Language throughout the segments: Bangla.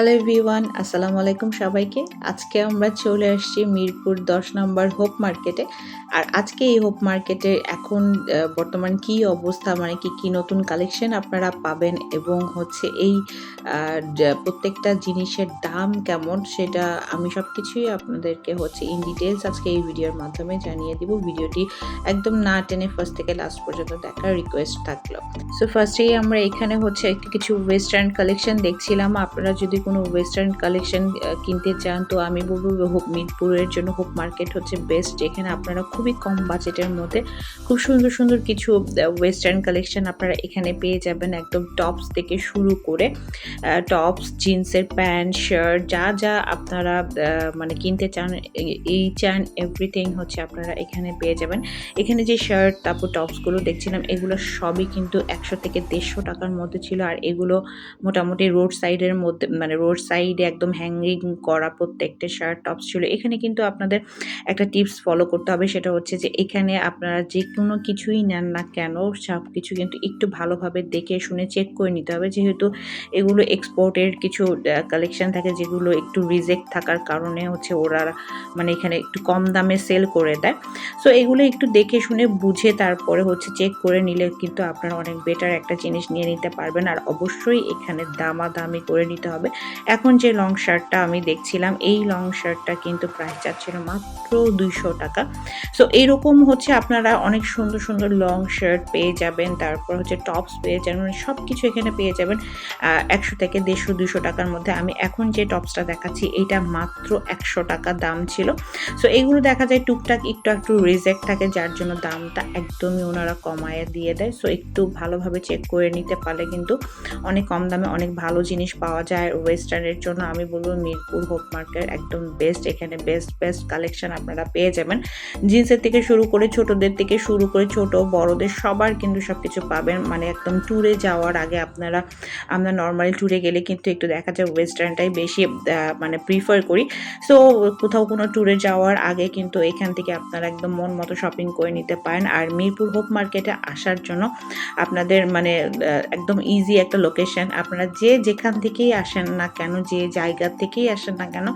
হ্যালো এভরিওয়ান আসসালামু আলাইকুম সবাইকে। আজকে আমরা চলে আসছি মিরপুর দশ নম্বর হোপ মার্কেটে। আর আজকে এই হোপ মার্কেটে এখন বর্তমান কি অবস্থা মানে কি কি নতুন কালেকশন আপনারা পাবেন এবং হচ্ছে এই প্রত্যেকটা জিনিসের দাম কেমন সেটা আমি সব কিছুই আপনাদেরকে হচ্ছে ইন ডিটেলস আজকে এই ভিডিওর মাধ্যমে জানিয়ে দিব। ভিডিওটি একদম না টেনে ফার্স্ট থেকে লাস্ট পর্যন্ত দেখার রিকোয়েস্ট থাকল। সো ফার্স্টেই আমরা এখানে হচ্ছে কিছু ওয়েস্টার্ন কালেকশন দেখছিলাম। আপনারা যদি কোনো ওয়েস্টার্ন কালেকশন কিনতে চান, তো আমি বলব হোপ মিরপুরের জন্য হোপ মার্কেট হচ্ছে বেস্ট যেখানে আপনারা খুবই কম বাজেটের মধ্যে। খুব সুন্দর সুন্দর কিছু ওয়েস্টার্ন কালেকশন আপনারা এখানে পেয়ে যাবেন একদম টপস থেকে শুরু করে। টপস জিন্সের প্যান্ট শার্ট যা যা আপনারা মানে কিনতে চান, এই চান এভরিথিং হচ্ছে আপনারা এখানে পেয়ে যাবেন। এখানে যে শার্ট তারপর টপসগুলো দেখছিলাম, এগুলো সবই কিন্তু একশো থেকে দেড়শো টাকার মধ্যে ছিল। আর এগুলো মোটামুটি রোড সাইডের মধ্যে মানে রোড সাইডে একদম হ্যাঙ্গিং করা প্রত্যেকটা শার্ট টপস ছিল। এখানে কিন্তু আপনাদের একটা টিপস ফলো করতে হবে, সেটা হচ্ছে যে এখানে আপনারা যে কোনো কিছুই নেন না কেন সব কিছু কিন্তু একটু ভালোভাবে দেখে শুনে চেক করে নিতে হবে। যেহেতু এগুলো এক্সপোর্টের কিছু কালেকশন থাকে যেগুলো একটু রিজেক্ট থাকার কারণে হচ্ছে ওরা মানে এখানে একটু কম দামে সেল করে দেয়। সো এগুলো একটু দেখে শুনে বুঝে তারপরে হচ্ছে চেক করে নিলে কিন্তু আপনারা অনেক বেটার একটা জিনিস নিয়ে নিতে পারবেন। আর অবশ্যই এখানে দামাদামি করে নিতে হবে। এখন যে লং শার্টটা আমি দেখছিলাম, এই লং শার্টটা কিন্তু প্রাইস যাচ্ছিল মাত্র দুইশো টাকা। সো এরকম হচ্ছে আপনারা অনেক সুন্দর সুন্দর লং শার্ট পেয়ে যাবেন, তারপর হচ্ছে টপস পেয়ে যাবেন মানে সব কিছু এখানে পেয়ে যাবেন। একশো থেকে দেড়শো, দুশো টাকার মধ্যে আমি এখন যে টপসটা দেখাচ্ছি এটা মাত্র একশো টাকা দাম ছিল। সো এগুলো দেখা যায় টুকটাক একটু একটু রিজেক্ট থাকে, যার জন্য দামটা একদমই ওনারা কমায় দিয়ে দেয়। সো একটু ভালোভাবে চেক করে নিতে পারলে কিন্তু অনেক কম দামে অনেক ভালো জিনিস পাওয়া যায়। ওয়েস্টার্নের জন্য আমি বলব মিরপুর হোপ মার্কেট একদম বেস্ট এখানে বেস্ট বেস্ট কালেকশন আপনারা পেয়ে যাবেন। জিন্সের থেকে শুরু করে ছোটদের থেকে শুরু করে ছোট, বড়দের সবার কিন্তু সব কিছু পাবেন। মানে একদম ট্যুরে যাওয়ার আগে আপনারা, আমরা নর্মালি ট্যুরে গেলে কিন্তু একটু দেখা যায় ওয়েস্টার্নটাই বেশি মানে প্রিফার করি। সো কোথাও কোনো ট্যুরে যাওয়ার আগে কিন্তু এখান থেকে আপনারা একদম মন মতো শপিং করে নিতে পারেন। আর মিরপুর হোপ মার্কেটে আসার জন্য আপনাদের মানে একদম ইজি একটা লোকেশন আপনারা যে যেখান থেকেই আসেন না কেন, যে জায়গা থেকেই আসেন না কেন,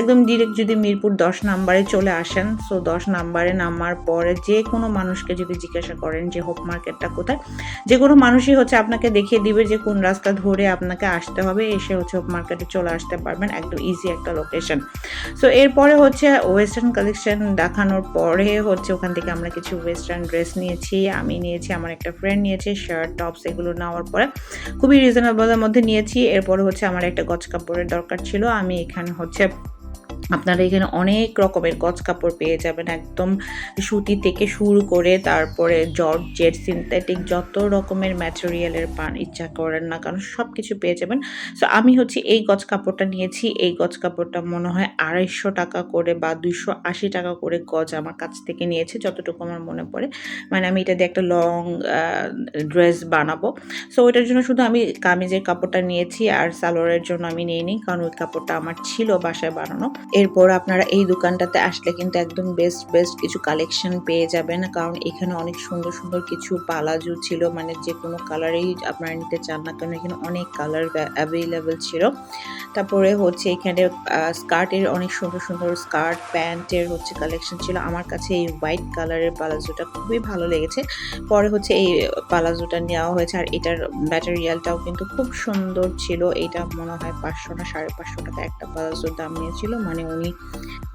একদম ডিরেক্ট যদি মিরপুর দশ নাম্বারে চলে আসেন সো দশ নাম্বারে নামার পরে যে কোনো মানুষকে যদি জিজ্ঞাসা করেন যে হোপ মার্কেটটা কোথায়? যে কোনো মানুষই হচ্ছে আপনাকে দেখিয়ে দিবে যে, কোন রাস্তা ধরে আপনাকে আসতে হবে? এসে হচ্ছে হোপ মার্কেটে চলে আসতে পারবেন একদম ইজি একটা লোকেশন সো এরপরে হচ্ছে ওয়েস্টার্ন কালেকশন দেখানোর পরে হচ্ছে ওখান থেকে আমরা কিছু ওয়েস্টার্ন ড্রেস নিয়েছি, আমি নিয়েছি, আমার একটা ফ্রেন্ড নিয়েছে শার্ট টপস এগুলো নেওয়ার পরে খুবই রিজনেবলের মধ্যে নিয়েছি। এরপরে হচ্ছে আমার একটা গজ কাপড়ের দরকার ছিল, আমি এখানে হচ্ছে আপনারা এখানে অনেক রকমের গজ কাপড় পেয়ে যাবেন। একদম সুতি থেকে শুরু করে তারপরে জর্জেট সিনথেটিক যত রকমের ম্যাটেরিয়ালের পান ইচ্ছা করেন না কারণ সব কিছু পেয়ে যাবেন। সো আমি হচ্ছে এই গজ কাপড়টা নিয়েছি। এই গজ কাপড়টা মনে হয় আড়াইশো টাকা করে বা দুইশো আশি টাকা করে গজ আমার কাছ থেকে নিয়েছে, যতটুকু আমার মনে পড়ে। মানে আমি এটা দিয়ে একটা লং ড্রেস বানাবো। সো ওইটার জন্য শুধু আমি কামিজের কাপড়টা নিয়েছি আর সালোয়ারের জন্য আমি নিইনি কারণ ওই কাপড়টা আমার ছিল বাসায় বানানো। এরপর আপনারা এই দোকানটাতে আসলে কিন্তু একদম বেস্ট বেস্ট কিছু কালেকশন পেয়ে যাবেন। কারণ এখানে অনেক সুন্দর সুন্দর কিছু পালাজু ছিল। মানে যে কোনো কালারেই আপনারা নিতে চান না কারণ এখানে অনেক কালার অ্যাভেলেবেল ছিল। তারপরে হচ্ছে এখানে স্কার্টের অনেক সুন্দর সুন্দর স্কার্ট প্যান্টের হচ্ছে কালেকশন ছিল। আমার কাছে এই হোয়াইট কালারের পালাজোটা খুবই ভালো লেগেছে। পরে হচ্ছে এই পালাজোটা নেওয়া হয়েছে। আর এটার ম্যাটেরিয়ালটাও কিন্তু খুব সুন্দর ছিল। এটা মনে হয় পাঁচশো না সাড়ে পাঁচশো টাকা একটা পালাজোর দাম নিয়েছিল। মানে উনি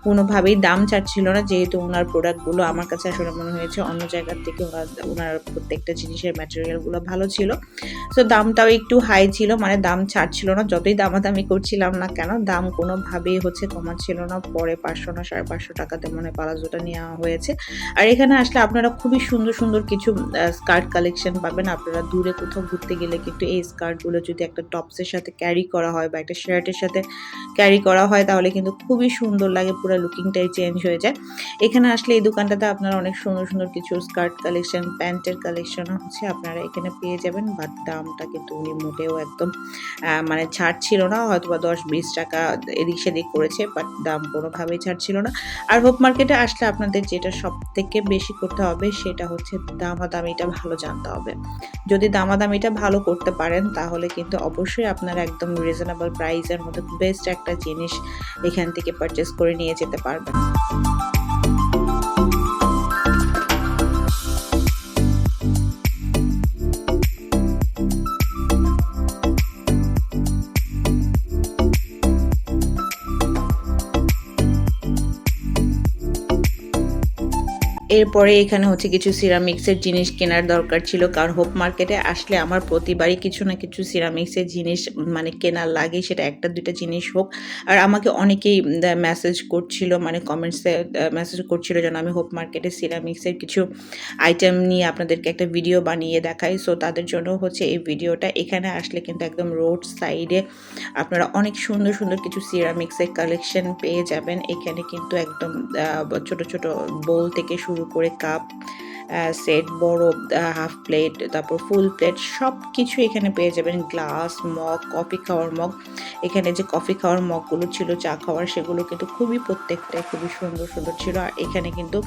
কোনোভাবেই দাম চাচ্ছিল না, যেহেতু ওনার প্রোডাক্টগুলো আমার কাছে আসলে মনে হয়েছে অন্য জায়গার থেকে ওনার ওনার প্রত্যেকটা জিনিসের ম্যাটেরিয়ালগুলো ভালো ছিল। সো দামটাও একটু হাই ছিল মানে দাম ছাড়ছিল না, যতই দামাদামি করছিলাম না কেন, দাম কোনোভাবেই হচ্ছে কমাচ্ছিল না। পরে পাঁচশো না সাড়ে পাঁচশো টাকাতে মনে পালাজোটা নেওয়া হয়েছে। আর এখানে আসলে আপনারা খুবই সুন্দর সুন্দর কিছু স্কার্ট কালেকশন পাবেন। আপনারা দূরে কোথাও ঘুরতে গেলে কিন্তু এই স্কার্টগুলো যদি একটা টপসের সাথে ক্যারি করা হয় বা একটা শার্টের সাথে ক্যারি করা হয়, তাহলে কিন্তু খুবই সুন্দর লাগে, পুরো লুকিংটাই চেঞ্জ হয়ে যায়। এখানে আসলে এই দোকানটাতে আপনারা অনেক সুন্দর সুন্দর কিছু স্কার্ট কালেকশন প্যান্টের কালেকশন হচ্ছে, আপনারা এখানে পেয়ে যাবেন। বাট দামটা কিন্তু উনি মোটেও একদম মানে ছাড় ছিল না হয়তো বা দশ বিশ টাকা এদিক সেদিক করেছে, বাট দাম কোনোভাবেই ছাড় ছিল না। আর হোপ মার্কেটে আসলে আপনাদের যেটা সব থেকে বেশি করতে হবে, সেটা হচ্ছে দামাদামিটা ভালো জানতে হবে। যদি দামাদামিটা ভালো করতে পারেন, তাহলে কিন্তু অবশ্যই আপনারা একদম রিজনেবল প্রাইসের মধ্যে বেস্ট একটা জিনিস এখান থেকে পারচেস করে নিয়ে যেতে পারবেন। এরপরে এখানে হচ্ছে কিছু সিরামিক্সের জিনিস কেনার দরকার ছিল। কারণ হোপ মার্কেটে আসলে আমার প্রতিবারই কিছু না কিছু সিরামিক্সের জিনিস মানে কেনার লাগে, সেটা একটা, দুইটা জিনিস হোক। আর আমাকে অনেকেই মেসেজ করছিল মানে কমেন্টসে মেসেজ করছিল যেন আমি হোপ মার্কেটে সিরামিক্সের কিছু আইটেম নিয়ে আপনাদেরকে একটা ভিডিও বানিয়ে দেখাই। সো তাদের জন্য হচ্ছে এই ভিডিওটা এখানে আসলে কিন্তু একদম রোড সাইডে আপনারা অনেক সুন্দর সুন্দর কিছু সিরামিক্সের কালেকশন পেয়ে যাবেন। এখানে কিন্তু একদম ছোট ছোট বোল থেকে শুরু করে কাপ সেট বড় হাফ প্লেট তারপর ফুল প্লেট সব কিছু এখানে পেয়ে যাবেন। গ্লাস মগ কফি খাওয়ার মগ এখানে যে কফি খাওয়ার মগগুলো ছিল, চা খাওয়ার, সেগুলো কিন্তু খুবই প্রত্যেকটাই খুবই সুন্দর সুন্দর ছিল। আর এখানে কিন্তু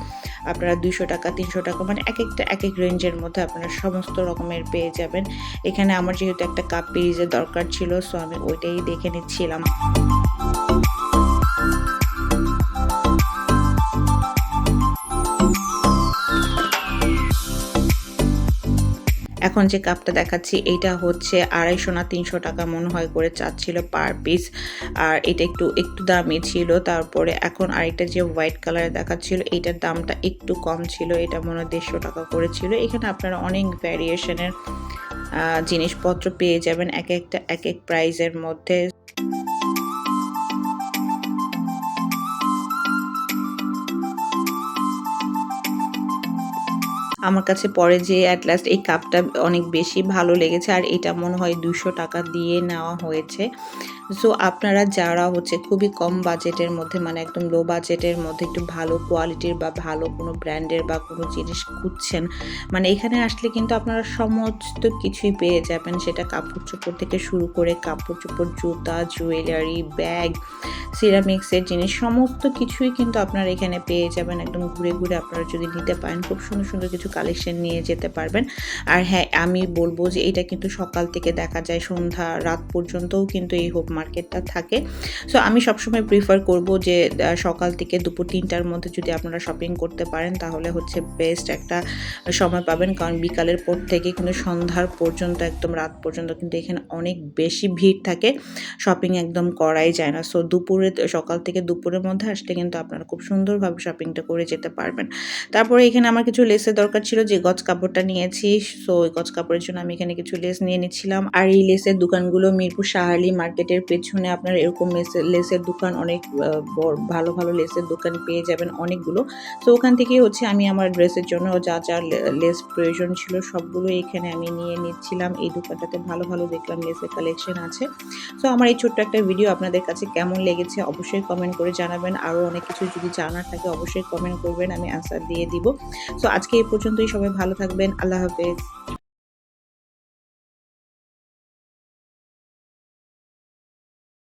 আপনারা দুশো টাকা, তিনশো টাকা মানে এক একটা, এক এক রেঞ্জের মধ্যে আপনারা সমস্ত রকমের পেয়ে যাবেন। এখানে আমার যেহেতু একটা কাপ পিরিজের দরকার ছিল সো আমি ওইটাই দেখে নিচ্ছিলাম। এখন যে কাপটা দেখাচ্ছি, এইটা হচ্ছে আড়াইশো না তিনশো টাকা মনে হয় করে চাচ্ছিল পার পিস। আর এটা একটু একটু দামি ছিল। তারপরে এখন আরেকটা যে হোয়াইট কালারের দেখাচ্ছিল, এইটার দামটা একটু কম ছিল। এটা মনে হয় দেড়শো টাকা করে ছিল। এখানে আপনারা অনেক ভ্যারিয়েশনের জিনিসপত্র পেয়ে যাবেন এক একটা, এক এক প্রাইজের মধ্যে। আমার কাছে পরে যে অ্যাট লাস্ট এই কাপটা অনেক বেশি ভালো লেগেছে আর এটা মনে হয় দুশো টাকা দিয়ে নেওয়া হয়েছে। সো আপনারা যারা হচ্ছে খুবই কম বাজেটের মধ্যে মানে একদম লো বাজেটের মধ্যে একটু ভালো কোয়ালিটির বা ভালো কোনো ব্র্যান্ডের বা কোনো জিনিস খুঁজছেন মানে এখানে আসলে কিন্তু আপনারা সমস্ত কিছুই পেয়ে যাবেন। সেটা কাপড় চোপড় থেকে শুরু করে কাপড় চোপড়, জুতা জুয়েলারি ব্যাগ সিরামিক্সের জিনিস, সমস্ত কিছুই কিন্তু আপনারা এখানে পেয়ে যাবেন। একদম ঘুরে ঘুরে আপনারা যদি নিতে পারেন, খুব সুন্দর সুন্দর কিছু কালেকশন নিয়ে যেতে পারবেন। আর হ্যাঁ আমি বলব যে এটা কিন্তু সকাল থেকে দেখা যায়, সন্ধ্যা রাত পর্যন্তও কিন্তু এই হোপ মার্কেটটা থাকে। সো আমি সবসময় প্রিফার করব যে সকাল থেকে দুপুর তিনটার মধ্যে যদি আপনারা শপিং করতে পারেন, তাহলে হচ্ছে বেস্ট একটা সময় পাবেন। কারণ বিকালের পর থেকে কিন্তু সন্ধ্যার পর্যন্ত একদম রাত পর্যন্ত কিন্তু এখানে অনেক বেশি ভিড় থাকে। শপিং একদম করাই যায় না। সো দুপুরে, সকাল থেকে দুপুরের মধ্যে আসলে কিন্তু আপনারা খুব সুন্দরভাবে শপিংটা করে যেতে পারবেন। তারপরে এখানে আমার কিছু লেসের দরকার ছিল, যে গজ কাপড়টা নিয়েছি। সো ওই গজ কাপড়ের জন্য আমি এখানে কিছু লেস নিয়ে নিচ্ছিলাম। আর এই লেসের দোকানগুলো মিরপুর শাহালি মার্কেটের পেছনে আপনার এরকম লেসের দোকান অনেক ভালো ভালো লেসের দোকান পেয়ে যাবেন অনেকগুলো। তো ওখান থেকে হচ্ছে আমি আমার ড্রেসের জন্য যা যা লেস প্রয়োজন ছিল সবগুলো এখানে আমি নিয়ে নিচ্ছিলাম। এই দোকানটাতে ভালো ভালো দেখলাম লেসের কালেকশন আছে। তো আমার এই ছোট্ট একটা ভিডিও আপনাদের কাছে কেমন লেগেছে অবশ্যই কমেন্ট করে জানাবেন। আরও অনেক কিছু যদি জানার থাকে অবশ্যই কমেন্ট করবেন, আমি অ্যান্সার দিয়ে দিব। তো আজকে এই পর্যন্তই, সবাই ভালো থাকবেন, আল্লাহ হাফেজ।